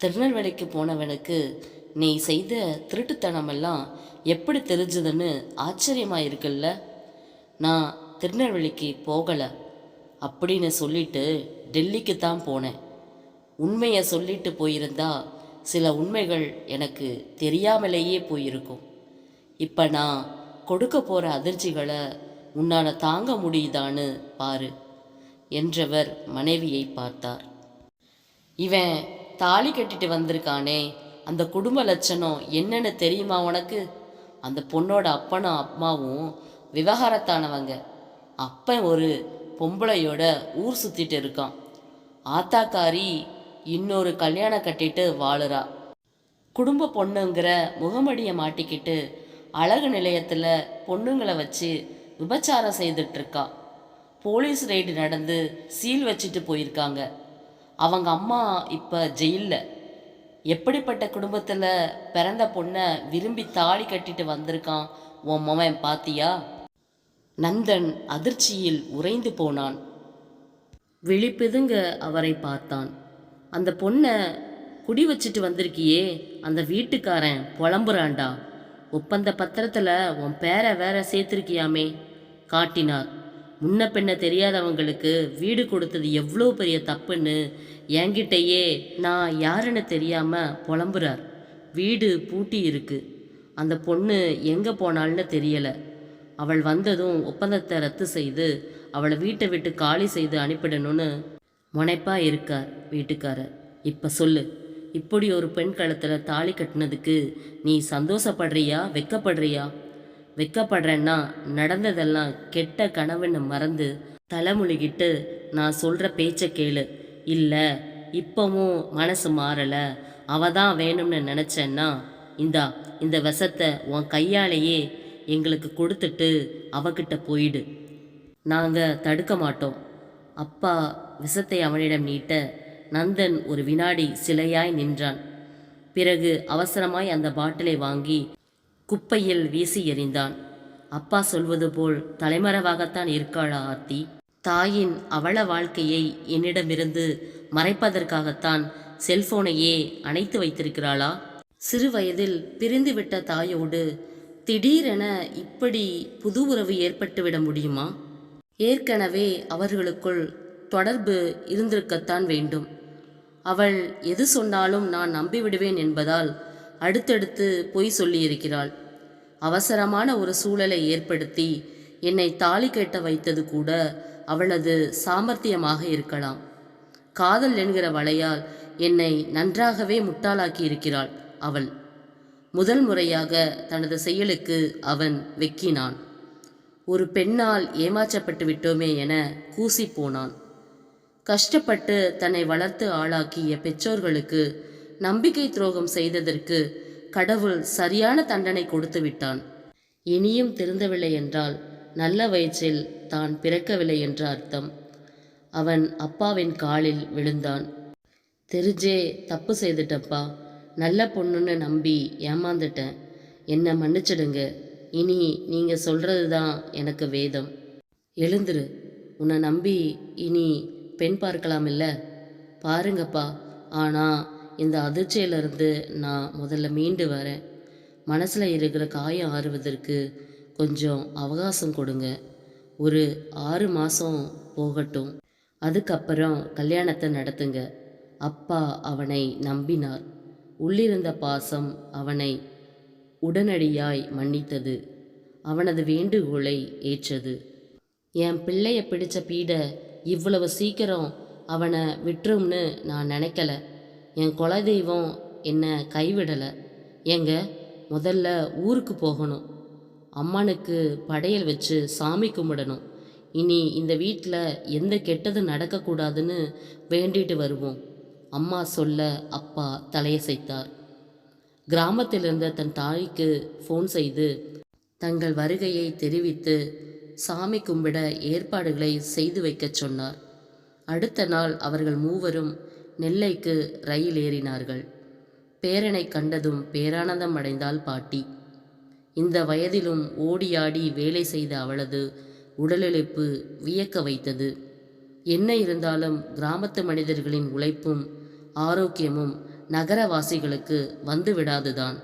திருநெல்வேலிக்கு போனவனுக்கு நீ செய்த திருட்டுத்தனமெல்லாம் எப்படி தெரிஞ்சதுன்னு ஆச்சரியமாக இருக்குல்ல நான் திருநெல்வேலிக்கு போகலை. அப்படின்னு சொல்லிட்டு டெல்லிக்கு தான் போனேன். உண்மையை சொல்லிட்டு போயிருந்தா சில உண்மைகள் எனக்கு தெரியாமலேயே போயிருக்கும். இப்போ நான் கொடுக்க போகிற அதிர்ச்சிகளை உன்னால் தாங்க முடியுதான்னு பாரு என்றவர் மனைவியை பார்த்தார். இவன் தாலி கட்டிட்டு வந்திருக்கானே. அந்த குடும்ப லட்சணம் என்னன்னு தெரியுமா உனக்கு? அந்த பொண்ணோட அப்பனும் அம்மாவும் விவகாரத்தானவங்க. அப்பன் ஒரு பொம்பளையோட ஊர் சுத்திட்டு இருக்கான். ஆத்தாக்காரி இன்னொரு கல்யாணம் கட்டிட்டு வாழுறா. குடும்ப பொண்ணுங்கிற முகமடியை மாட்டிக்கிட்டு அழகு நிலையத்தில் பொண்ணுங்களை வச்சு விபச்சாரம் செய்துட்டு இருக்கா. போலீஸ் ரெய்டு நடந்து சீல் வச்சுட்டு போயிருக்காங்க. அவங்க அம்மா இப்போ ஜெயிலில். எப்படிப்பட்ட குடும்பத்தில் பிறந்த பொண்ணை விரும்பி தாலி கட்டிட்டு வந்திருக்கான் உன் மவன் பாத்தியா? நந்தன் அதிர்ச்சியில் உறைந்து போனான். விழிப்பெதுங்க அவரை பார்த்தான். அந்த பொண்ணை குடி வச்சுட்டு வந்திருக்கியே அந்த வீட்டுக்காரன் புலம்புறான்டா. ஒப்பந்த பத்திரத்தில் உன் பேரை வேற சேர்த்துருக்கியாமே காட்டினார். முன்ன பின்ன தெரியாதவங்களுக்கு வீடு கொடுத்தது எவ்வளோ பெரிய தப்புன்னு என்கிட்டயே நான் யாருன்னு தெரியாமல் புலம்புறார். வீடு பூட்டி இருக்கு. அந்த பொண்ணு எங்கே போனாள்னு தெரியலை. அவள் வந்ததும் ஒப்பந்தத்தை ரத்து செய்து அவளை வீட்டை விட்டு காலி செய்து அனுப்பிடணும்னு முனைப்பாக இருக்கார் வீட்டுக்காரர். இப்போ சொல்லு இப்படி ஒரு பெண் கழுத்தில் தாலி கட்டினதுக்கு நீ சந்தோஷப்படுறியா வெக்கப்படுறியா? வெக்கப்படுறேன்னா நடந்ததெல்லாம் கெட்ட கனவுன்னு மறந்து தலைமுழுகிட்டு நான் சொல்கிற பேச்சை கேளு. இல்லை இப்போவும் மனசு மாறலை. அவ தான் வேணும்னு நினச்சேன்னா இந்தா இந்த விஷத்தை உன் கையாலேயே எங்களுக்கு கொடுத்துட்டு அவகிட்ட போயிடு. நாங்கள் தடுக்க மாட்டோம். அப்பா விஷத்தை அவனிடம் நீட்ட நந்தன் ஒரு வினாடி சிலையாய் நின்றான். பிறகு அவசரமாய் அந்த பாட்டிலை வாங்கி குப்பையில் வீசி எறிந்தான். அப்பா சொல்வது போல் தலைமறைவாகத்தான் இருக்காளா ஆர்த்தி? தாயின் அவள வாழ்க்கையை என்னிடமிருந்து மறைப்பதற்காகத்தான் செல்போனையே அணைத்து வைத்திருக்கிறாளா? சிறு வயதில் பிரிந்துவிட்ட தாயோடு திடீரென இப்படி புது உறவு ஏற்பட்டுவிட முடியுமா? ஏற்கனவே அவர்களுக்குள் தொடர்பு இருந்திருக்கத்தான் வேண்டும். அவள் எது சொன்னாலும் நான் நம்பிவிடுவேன் என்பதால் அடுத்தடுத்து பொய் சொல்லியிருக்கிறாள். அவசரமான ஒரு சூழலை ஏற்படுத்தி என்னை தாலி கட்ட வைத்தது கூட அவளது சாமர்த்தியமாக இருக்கலாம். காதல் என்கிற வலையால் என்னை நன்றாகவே முட்டாளாக்கி இருக்கிறாள் அவள். முதல் முறையாக தனது செயலுக்கு அவன் வெக்கினான். ஒரு பெண்ணால் ஏமாற்றப்பட்டு விட்டோமே என கூசி போனான். கஷ்டப்பட்டு தன்னை வளர்த்து ஆளாக்கிய பெற்றோர்களுக்கு நம்பிக்கை துரோகம் செய்ததற்கு கடவுள் சரியான தண்டனை கொடுத்து விட்டான் இனியும் திருந்தவில்லை என்றால் நல்ல வயிற்றில் தான் பிறக்கவில்லை என்ற அர்த்தம். அவன் அப்பாவின் காலில் விழுந்தான். தெரிஞ்சே தப்பு செய்துட்டப்பா. நல்ல பொண்ணுன்னு நம்பி ஏமாந்துட்டேன். என்னை மன்னிச்சிடுங்க. இனி நீங்கள் சொல்கிறது தான் எனக்கு வேதம். எழுந்துரு. உன்னை நம்பி இனி பெண் பார்க்கலாம் இல்லை பாருங்கப்பா. ஆனால் இந்த அதிர்ச்சியிலிருந்து நான் முதல்ல மீண்டு வரேன். மனசில் இருக்கிற காயம் ஆறுவதற்கு கொஞ்சம் அவகாசம் கொடுங்க. ஒரு ஆறு மாதம் போகட்டும். அதுக்கப்புறம் கல்யாணத்தை நடத்துங்க. அப்பா அவனை நம்பினார். உள்ளிருந்த பாசம் அவனை உடனடியாய் மன்னித்தது. அவனது வேண்டுகோளை ஏற்றது. என் பிள்ளைய பிடிச்ச பீடை இவ்வளவு சீக்கிரம் அவனை விட்டுரும்னு நான் நினைக்கல. என் குலதெய்வம் என்னை கைவிடலை. ஏங்க முதல்ல ஊருக்கு போகணும். அம்மனுக்கு படையல் வச்சு சாமி கும்பிடணும். இனி இந்த வீட்டில் எந்த கெட்டதும் நடக்கக்கூடாதுன்னு வேண்டிட்டு வருவோம். அம்மா சொல்ல அப்பா தலையசைத்தார் கிராமத்தில் இருந்த தன் தாய்க்கு ஃபோன் செய்து தங்கள் வருகையை தெரிவித்து சாமி கும்பிட ஏற்பாடுகளை செய்து வைக்கச் சொன்னார். அடுத்த நாள் அவர்கள் மூவரும் நெல்லைக்கு ரயில் ஏறினார்கள். பேரனை கண்டதும் பேரானந்தம் அடைந்தாள் பாட்டி. இந்த வயதிலும் ஓடியாடி வேலை செய்த அவளது உடலிழைப்பு வியக்க வைத்தது. என்ன இருந்தாலும் கிராமத்து மனிதர்களின் உழைப்பும் ஆரோக்கியமும் நகரவாசிகளுக்கு வந்து விடாதுதான்.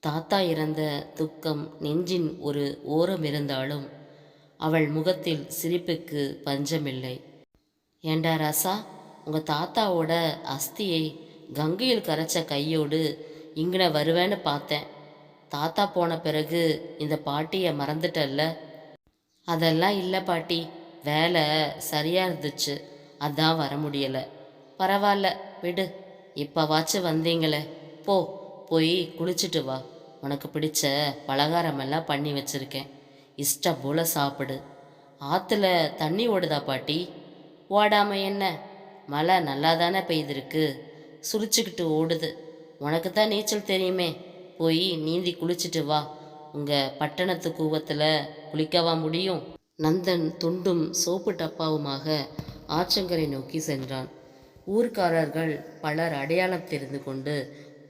தாத்தா இறந்த துக்கம் நெஞ்சின் ஒரு ஓரம் இருந்தாலும் அவள் முகத்தில் சிரிப்புக்கு பஞ்சமில்லை. ஏண்டா ராசா? உங்கள் தாத்தாவோட அஸ்தியை கங்கையில் கரைச்ச கையோடு இங்கன வருவேன்னு பார்த்தேன். தாத்தா போன பிறகு இந்த பாட்டியை மறந்துட்டல்ல? அதெல்லாம் இல்லை பாட்டி. வேலை சரியாக இருந்துச்சு. அதான் வர முடியலை. பரவாயில்ல விடு. இப்போவாச்சும் வந்தீங்களே. போ போய் குளிச்சுட்டு வா. உனக்கு பிடிச்ச பலகாரமெல்லாம் பண்ணி வச்சுருக்கேன். இஷ்டம் போல சாப்பிடு. ஆற்றுல தண்ணி ஓடுதா பாட்டி? ஓடாமல் என்ன? மழை நல்லா தானே பெய்திருக்கு? சுழிச்சுக்கிட்டு ஓடுது. உனக்கு தான் நீச்சல் தெரியுமே. போய் நீந்தி குளிச்சுட்டு வா. உங்கள் பட்டணத்து கூவத்தில் குளிக்கவா முடியும்? நந்தன் துண்டும் சோப்பு டப்பாவுமாக ஆற்றங்கரை நோக்கி சென்றான். ஊர்க்காரர்கள் பலர் அடையாளம் தெரிந்து கொண்டு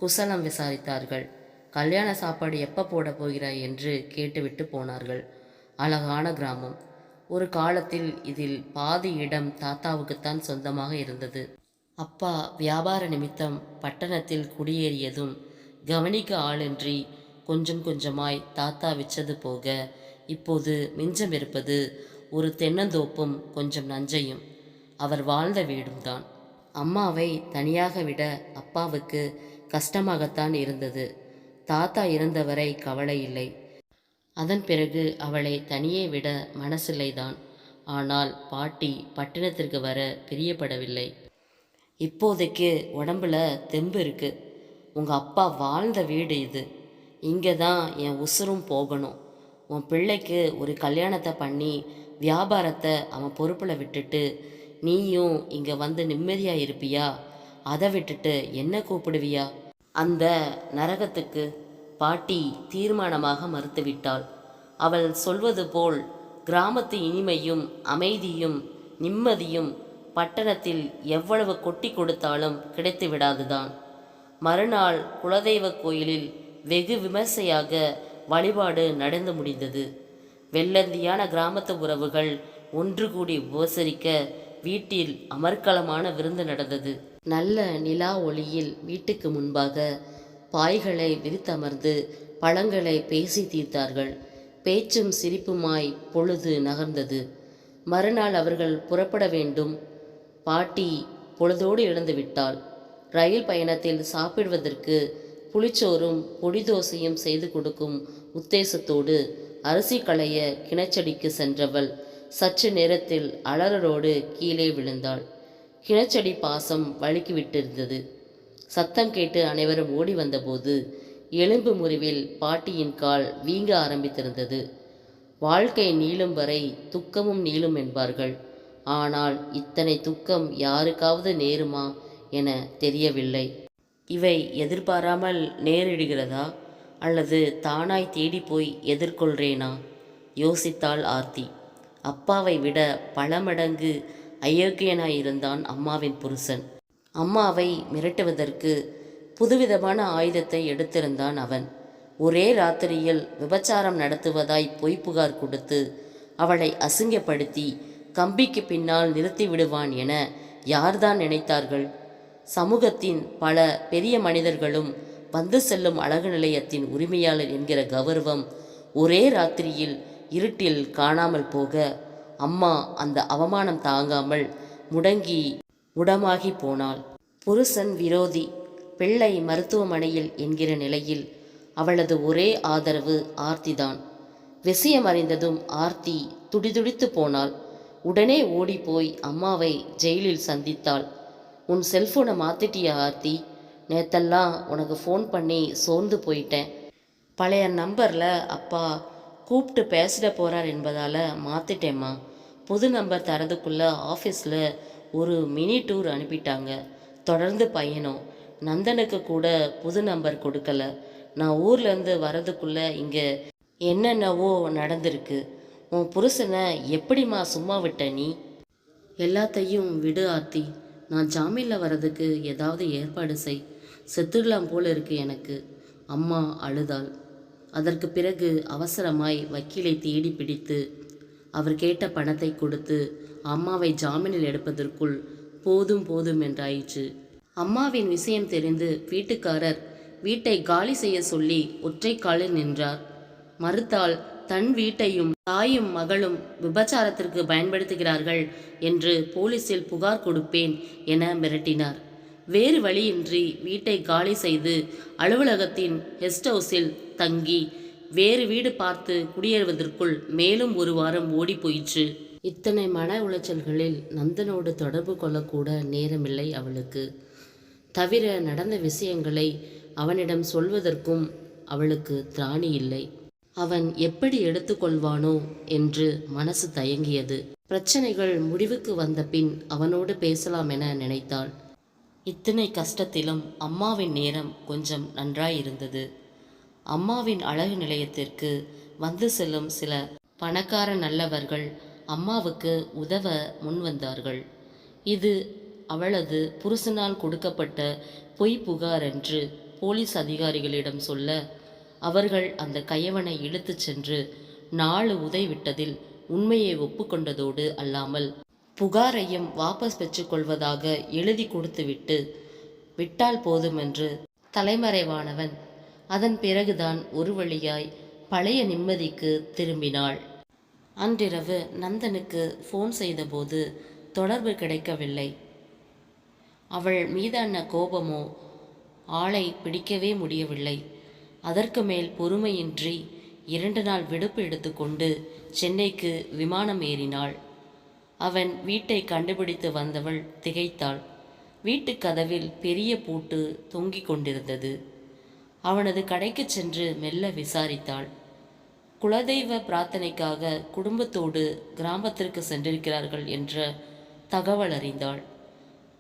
குசலம் விசாரித்தார்கள். கல்யாண சாப்பாடு எப்போ போட போகிறாய் என்று கேட்டுவிட்டு போனார்கள். அழகான கிராமம். ஒரு காலத்தில் இதில் பாதி இடம் தாத்தாவுக்குத்தான் சொந்தமாக இருந்தது. அப்பா வியாபார நிமித்தம் பட்டணத்தில் குடியேறியதும் கவனிக்க ஆளின்றி கொஞ்சம் கொஞ்சமாய் தாத்தா விற்றது போக இப்போது மிஞ்சம் இருப்பது ஒரு தென்னந்தோப்பும் கொஞ்சம் நஞ்சையும். அவர் வாழ்ந்த வீடும் தான். அம்மாவை தனியாக விட அப்பாவுக்கு கஷ்டமாகத்தான் இருந்தது. தாத்தா இருந்தவரை கவலை இல்லை. அதன் பிறகு அவளை தனியே விட மனசில்லைதான். ஆனால் பாட்டி பட்டணத்திற்கு வர பிரியப்படவில்லை. இப்போதைக்கு உடம்புல தெம்பு இருக்கு. உங்கள் அப்பா வாழ்ந்த வீடு இது. இங்கே தான் என் உசுரும் போகணும். உன் பிள்ளைக்கு ஒரு கல்யாணத்தை பண்ணி வியாபாரத்தை அவன் பொறுப்பில் விட்டுட்டு நீயும் இங்கே வந்து நிம்மதியாக இருப்பியா? அதை விட்டுட்டு என்ன கூப்பிடுவியா? அந்த நரகத்துக்கு பாட்டி தீர்மானமாக மறுத்துவிட்டாள். அவள் சொல்வது போல் கிராமத்து இனிமையும் அமைதியும் நிம்மதியும் பட்டணத்தில் எவ்வளவு கொட்டி கொடுத்தாலும் கிடைத்து விடாதுதான் மறுநாள் குலதெய்வ கோயிலில் வெகு விமர்சையாக வழிபாடு நடந்து முடிந்தது. வெள்ளந்தியான கிராமத்து உறவுகள் ஒன்று கூடி உபசரிக்க வீட்டில் அமர்க்கலமான விருந்து நடந்தது. நல்ல நிலா ஒளியில் வீட்டுக்கு முன்பாக பாய்களை விரித்தமர்ந்து பழங்களை பேசி தீர்த்தார்கள். பேச்சும் சிரிப்புமாய் பொழுது நகர்ந்தது. மறுநாள் அவர்கள் புறப்பட வேண்டும். பாட்டி பொழுதோடு எழுந்து விட்டாள். ரயில் பயணத்தில் சாப்பிடுவதற்கு புளிச்சோறும் பொடி தோசையும் செய்து கொடுக்கும் உத்தேசத்தோடு அரிசி களைய கிணச்சடிக்கு சென்றவள் சற்று நேரத்தில் அலறலோடு கீழே விழுந்தாள். கிணச்சடி பாசம் வழுக்கி விட்டிருந்தது சத்தம் கேட்டு அனைவரும் ஓடி வந்தபோது எலும்பு முறிவில் பாட்டியின் கால் வீங்க ஆரம்பித்திருந்தது. வாழ்க்கை நீளும் வரை துக்கமும் நீளும் என்பார்கள். ஆனால் இத்தனை துக்கம் யாருக்காவது நேருமா என தெரியவில்லை. இவை எதிர்பாராமல் நேரிடுகிறதா? அல்லது தானாய் தேடி போய் எதிர்கொள்றேனா? யோசித்தாள் ஆர்த்தி. அப்பாவை விட பல மடங்கு அயோக்கியனாயிருந்தான் அம்மாவின் புருஷன். அம்மாவை மிரட்டுவதற்கு புதுவிதமான ஆயுதத்தை எடுத்திருந்தான் அவன். ஒரே ராத்திரியில் விபச்சாரம் நடத்துவதாய் பொய் புகார் கொடுத்து அவளை அசிங்கப்படுத்தி கம்பிக்கு பின்னால் நிறுத்தி விடுவான் என யார்தான் நினைத்தார்கள்? சமூகத்தின் பல பெரிய மனிதர்களும் வந்து செல்லும் அழகு நிலையத்தின் உரிமையாளர் என்கிற கௌரவம் ஒரே ராத்திரியில் இருட்டில் காணாமல் போக அம்மா அந்த அவமானம் தாங்காமல் முடங்கி முடமாகி போனாள். புருஷன் விரோதி பிள்ளை மருத்துவமனையில் என்கிற நிலையில் அவளது ஒரே ஆதரவு ஆர்த்திதான். விஷயம் அறிந்ததும் ஆர்த்தி துடிதுடித்து போனாள். உடனே ஓடிப்போய் அம்மாவை ஜெயிலில் சந்தித்தாள். உன் செல்ஃபோனை மாத்திட்டியா ஆர்த்தி? நேத்தெல்லாம் உனக்கு ஃபோன் பண்ணி சோர்ந்து போயிட்டேன். பழைய நம்பரில் அப்பா கூப்பிட்டு பேசிட போகிறார் என்பதால் மாற்றிட்டேம்மா புது நம்பர் தரதுக்குள்ளே ஆஃபீஸில் ஒரு மினி டூர் அனுப்பிட்டாங்க. தொடர்ந்து பையனும் நந்தனுக்கு கூட புது நம்பர் கொடுக்கல. நான் ஊர்லேருந்து வரதுக்குள்ளே இங்கே என்னென்னவோ நடந்திருக்கு. உன் புருஷனை எப்படிம்மா சும்மா விட்ட நீ? எல்லாத்தையும் விடு ஆத்தி நான் ஜாமீனில் வர்றதுக்கு ஏதாவது ஏற்பாடு செய். செத்துடலாம் போல இருக்கு எனக்கு. அம்மா அழுதாள். அதற்கு பிறகு அவசரமாய் வக்கீலை தேடி பிடித்து அவர் கேட்ட பணத்தை கொடுத்து அம்மாவை ஜாமீனில் எடுப்பதற்குள் போதும் போதும் என்றாயிற்று. அம்மாவின் விஷயம் தெரிந்து வீட்டுக்காரர் வீட்டை காலி செய்ய சொல்லி ஒற்றை காலில் நின்றார். மறுத்தால் தன் வீட்டையும் தாயும் மகளும் விபச்சாரத்திற்கு பயன்படுத்துகிறார்கள் என்று போலீசில் புகார் கொடுப்பேன் என மிரட்டினார். வேறு வழியின்றி வீட்டை காலி செய்து அலுவலகத்தின் கெஸ்ட் ஹவுஸில் தங்கி வேறு வீடு பார்த்து குடியேறுவதற்குள் மேலும் ஒரு வாரம் ஓடி போயிற்று இத்தனை மன உளைச்சல்களில் நந்தனோடு தொடர்பு கொள்ளக்கூட நேரமில்லை அவளுக்கு. தவிர நடந்த விஷயங்களை அவனிடம் சொல்வதற்கும் அவளுக்கு திராணி இல்லை. அவன் எப்படி எடுத்துக்கொள்வானோ என்று மனசு தயங்கியது. பிரச்சனைகள் முடிவுக்கு வந்த பின் அவனோடு பேசலாம் என நினைத்தாள். இத்தனை கஷ்டத்திலும் அம்மாவின் நேரம் கொஞ்சம் நன்றாயிருந்தது. அம்மாவின் அழகு நிலையத்திற்கு வந்து செல்லும் சில பணக்கார நல்லவர்கள் அம்மாவுக்கு உதவ முன்வந்தார்கள் இது அவளது புருஷனால் கொடுக்கப்பட்ட பொய் புகார் என்று போலீஸ் அதிகாரிகளிடம் சொல்ல அவர்கள் அந்த கயவனை இழுத்துச் சென்று நாலு உதைவிட்டதில் உண்மையை ஒப்புக்கொண்டதோடு அல்லாமல் புகாரையும் வாபஸ் பெற்றுக்கொள்வதாக எழுதி கொடுத்துவிட்டு விட்டால் போதுமென்று தலைமறைவானவன் அதன் பிறகுதான் ஒரு வழியாய் பழைய நிம்மதிக்கு திரும்பினாள். அன்றிரவு நந்தனுக்கு ஃபோன் செய்தபோது தொடர்பு கிடைக்கவில்லை. அவள் மீதான கோபமோ ஆளை பிடிக்கவே முடியவில்லை. அதற்கு மேல் பொறுமையின்றி இரண்டு நாள் விடுப்பு எடுத்துக்கொண்டு சென்னைக்கு விமானம் ஏறினாள். அவன் வீட்டை கண்டுபிடித்து வந்தவள் திகைத்தாள். வீட்டுக் கதவில் பெரிய பூட்டு தொங்கிக் கொண்டிருந்தது. அவனது கடைக்கு சென்று மெல்ல விசாரித்தாள். குலதெய்வ பிரார்த்தனைக்காக குடும்பத்தோடு கிராமத்திற்கு சென்றிருக்கிறார்கள் என்ற தகவல் அறிந்தாள்.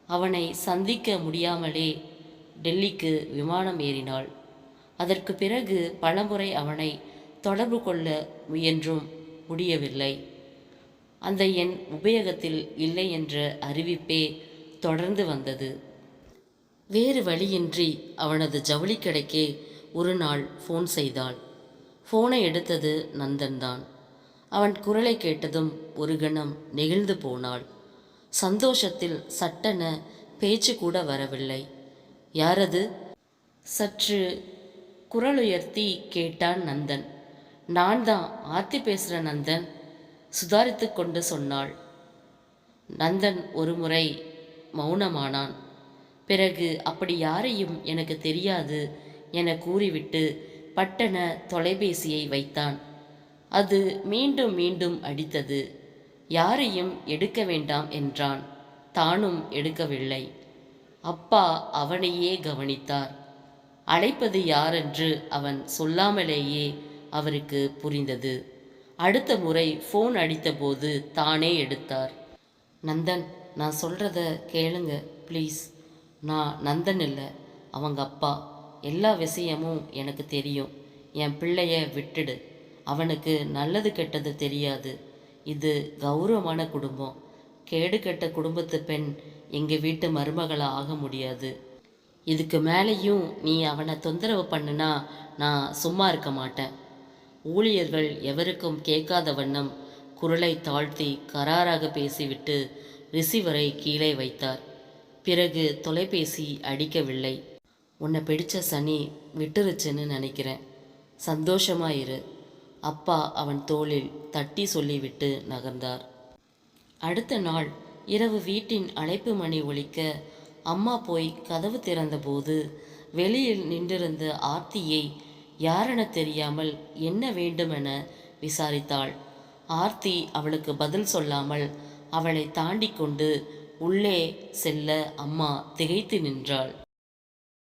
அவனை சந்திக்க முடியாமலே டெல்லிக்கு விமானம் ஏறினாள். அதற்கு பிறகு பலமுறை அவனை தொடர்பு கொள்ள முயன்றும் முடியவில்லை. அந்த எண் உபயோகத்தில் இல்லை என்ற அறிவிப்பே தொடர்ந்து வந்தது. வேறு வழியின்றி அவனது ஜவுளி கடைக்கே ஒரு நாள் ஃபோன் செய்தாள். ஃபோனை எடுத்தது நந்தன்தான் அவன் குரலை கேட்டதும் ஒரு கணம் நெகிழ்ந்து போனாள். சந்தோஷத்தில் சட்டென பேச்சு கூட வரவில்லை. யாரது? சற்று குரலுயர்த்தி கேட்டான் நந்தன். நான் தான் ஆர்த்தி பேசுகிற நந்தன் சுதாரித்து கொண்டு சொன்னாள். நந்தன் ஒருமுறை மௌனமானான். பிறகு அப்படி யாரையும் எனக்கு தெரியாது என கூறிவிட்டு பட்டன தொலைபேசியை வைத்தான். அது மீண்டும் மீண்டும் அடித்தது. யாரையும் எடுக்க வேண்டாம் என்றான். தானும் எடுக்கவில்லை. அப்பா அவனையே கவனித்தார். அழைப்பது யாரென்று அவன் சொல்லாமலேயே அவருக்கு புரிந்தது. அடுத்த முறை ஃபோன் அடித்தபோது தானே எடுத்தார். நந்தன் நான் சொல்கிறத கேளுங்க ப்ளீஸ் நான் நந்தன் இல்லை அவங்க அப்பா. எல்லா விஷயமும் எனக்கு தெரியும். என் பிள்ளைய விட்டுடு. அவனுக்கு நல்லது கெட்டது தெரியாது. இது கௌரவமான குடும்பம். கேடு கெட்ட குடும்பத்து பெண் எங்கள் வீட்டு மருமகளாக ஆக முடியாது. இதுக்கு மேலேயும் நீ அவனை தொந்தரவு பண்ணுனா நான் சும்மா இருக்க மாட்டேன். ஊழியர்கள் எவருக்கும் கேட்காத வண்ணம் குரலை தாழ்த்தி கராராக பேசிவிட்டு ரிசீவரை கீழே வைத்தார். பிறகு தொலைபேசி அடிக்கவில்லை. உன்னை பிடிச்ச சனி விட்டுருச்சுன்னு நினைக்கிறேன். சந்தோஷமாயிரு அப்பா அவன் தோளில் தட்டி சொல்லிவிட்டு நகர்ந்தார். அடுத்த நாள் இரவு வீட்டின் அழைப்பு மணி ஒழிக்க அம்மா போய் கதவு திறந்தபோது வெளியில் நின்றிருந்த ஆர்த்தியை யாரென தெரியாமல் என்ன வேண்டுமென விசாரித்தாள். ஆர்த்தி அவளுக்கு பதில் சொல்லாமல் அவளை தாண்டி கொண்டு உள்ளே செல்ல அம்மா திகைத்து நின்றாள்.